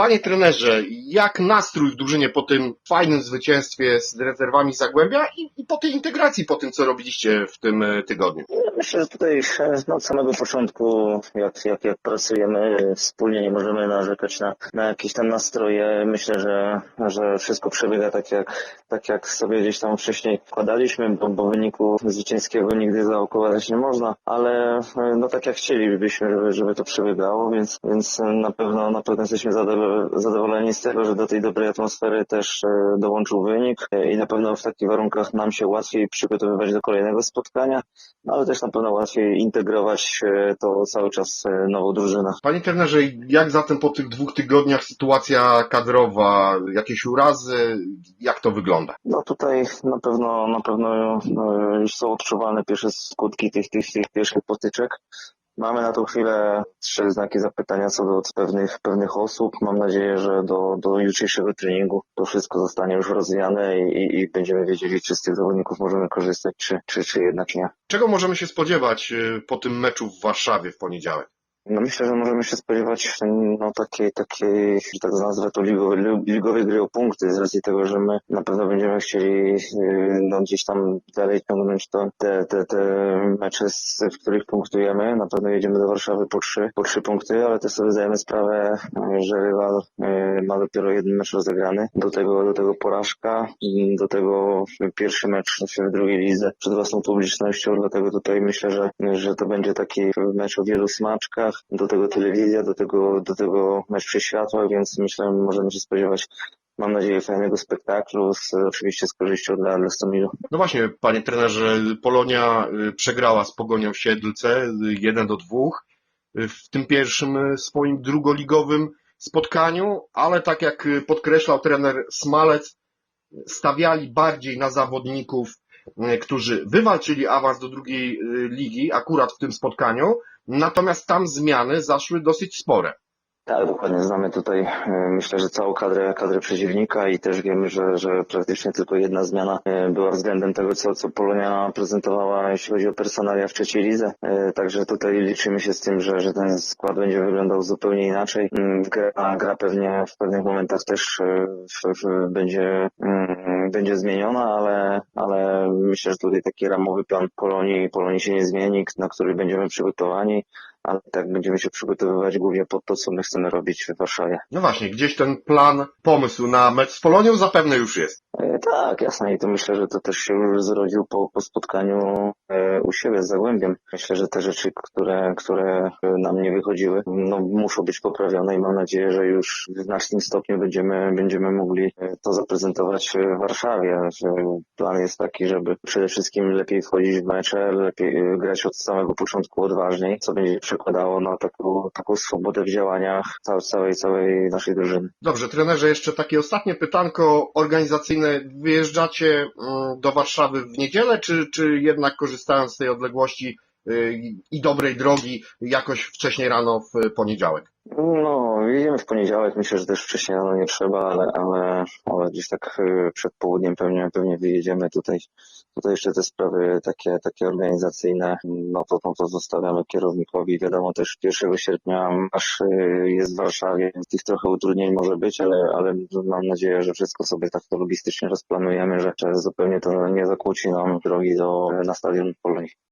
Panie trenerze, jak nastrój w drużynie po tym fajnym zwycięstwie z rezerwami Zagłębia i, i po tej integracji, po tym, co robiliście w tym e, tygodniu? Myślę, że tutaj no, od samego początku, jak, jak, jak pracujemy wspólnie, nie możemy narzekać na, na jakieś tam nastroje. Myślę, że, że wszystko przebiega tak jak, tak jak sobie gdzieś tam wcześniej wkładaliśmy, bo, bo wyniku zwycięskiego nigdy zaokołać nie można, ale e, no tak jak chcielibyśmy, żeby, żeby to przebiegało, więc, więc e, na pewno, na pewno jesteśmy zadowoleni zadowoleni z tego, że do tej dobrej atmosfery też e, dołączył wynik e, i na pewno w takich warunkach nam się łatwiej przygotowywać do kolejnego spotkania, no ale też na pewno łatwiej integrować e, to cały czas nową drużynę. Panie trenerze, jak zatem po tych dwóch tygodniach sytuacja kadrowa, jakieś urazy, jak to wygląda? No tutaj na pewno na pewno już są odczuwalne pierwsze skutki tych, tych, tych pierwszych potyczek. Mamy na tą chwilę trzy znaki zapytania co do pewnych, pewnych osób. Mam nadzieję, że do, do jutrzejszego treningu to wszystko zostanie już rozwijane i, i, i będziemy wiedzieli, czy z tych zawodników możemy korzystać, czy, czy, czy jednak nie. Czego możemy się spodziewać e, po tym meczu w Warszawie w poniedziałek? No myślę, że możemy się spodziewać no, takiej, takiej, że tak nazwę to ligowej, ligowej gry o punkty z racji tego, że my na pewno będziemy chcieli yy, no, gdzieś tam dalej ciągnąć to, te, te, te mecze, w których punktujemy. Na pewno jedziemy do Warszawy po trzy, po trzy punkty, ale też sobie zdajemy sprawę, yy, że rywal yy, ma dopiero jeden mecz rozegrany. Do tego, do tego porażka, do tego pierwszy mecz w drugiej lidze przed własną publicznością, dlatego tutaj myślę, że, że to będzie taki mecz o wielu smaczkach do tego telewizja, do tego, do tego mecz przy więc myślę, możemy się spodziewać, mam nadzieję, fajnego spektaklu, z, oczywiście z korzyścią dla Lestomiru. No właśnie, panie trenerze, Polonia y, przegrała z Pogonią Siedlce y, 1 do 2 y, w tym pierwszym y, swoim drugoligowym spotkaniu, ale tak jak y, podkreślał trener Smalec, stawiali bardziej na zawodników, y, którzy wywalczyli awans do drugiej y, ligi, akurat w tym spotkaniu, natomiast tam zmiany zaszły dosyć spore. Tak, dokładnie znamy tutaj, e, myślę, że całą kadrę, kadrę przeciwnika i też wiemy, że, że praktycznie tylko jedna zmiana e, była względem tego, co, co Polonia prezentowała, jeśli chodzi o personalia w trzeciej lidze. E, Także tutaj liczymy się z tym, że, że ten skład będzie wyglądał zupełnie inaczej. Mm, Gra, gra pewnie w pewnych momentach też e, w, w, będzie, mm, będzie zmieniona, ale, ale myślę, że tutaj taki ramowy plan Polonii, Polonii się nie zmieni, na który będziemy przygotowani ale tak będziemy się przygotowywać głównie pod to, co my chcemy robić w Warszawie. No właśnie, gdzieś ten plan, pomysł na mecz z Polonią zapewne już jest. E, tak, jasne i to myślę, że to też się już zrodził po, po spotkaniu e, u siebie z Zagłębiem. Myślę, że te rzeczy, które, które nam nie wychodziły, no, muszą być poprawione i mam nadzieję, że już w znacznym stopniu będziemy, będziemy mogli e, to zaprezentować w Warszawie. Plan jest taki, żeby przede wszystkim lepiej wchodzić w mecze, lepiej e, grać od samego początku odważniej, co będzie przekładało na taką, taką swobodę w działaniach całej, całej, całej naszej drużyny. Dobrze, trenerze, jeszcze takie ostatnie pytanko organizacyjne. Wyjeżdżacie mm, do Warszawy w niedzielę, czy, czy jednak korzystając z tej odległości i dobrej drogi jakoś wcześniej rano w poniedziałek? No, jedziemy w poniedziałek, myślę, że też wcześniej rano nie trzeba, ale, ale, ale gdzieś tak y, przed południem pewnie, pewnie wyjedziemy tutaj. Tutaj jeszcze te sprawy takie, takie organizacyjne, no to, to, to zostawiamy kierownikowi. Wiadomo też 1 sierpnia aż jest w Warszawie, więc tych trochę utrudnień może być, ale, ale mam nadzieję, że wszystko sobie tak to logistycznie rozplanujemy, że zupełnie to nie zakłóci nam drogi do, na stadion Polonii.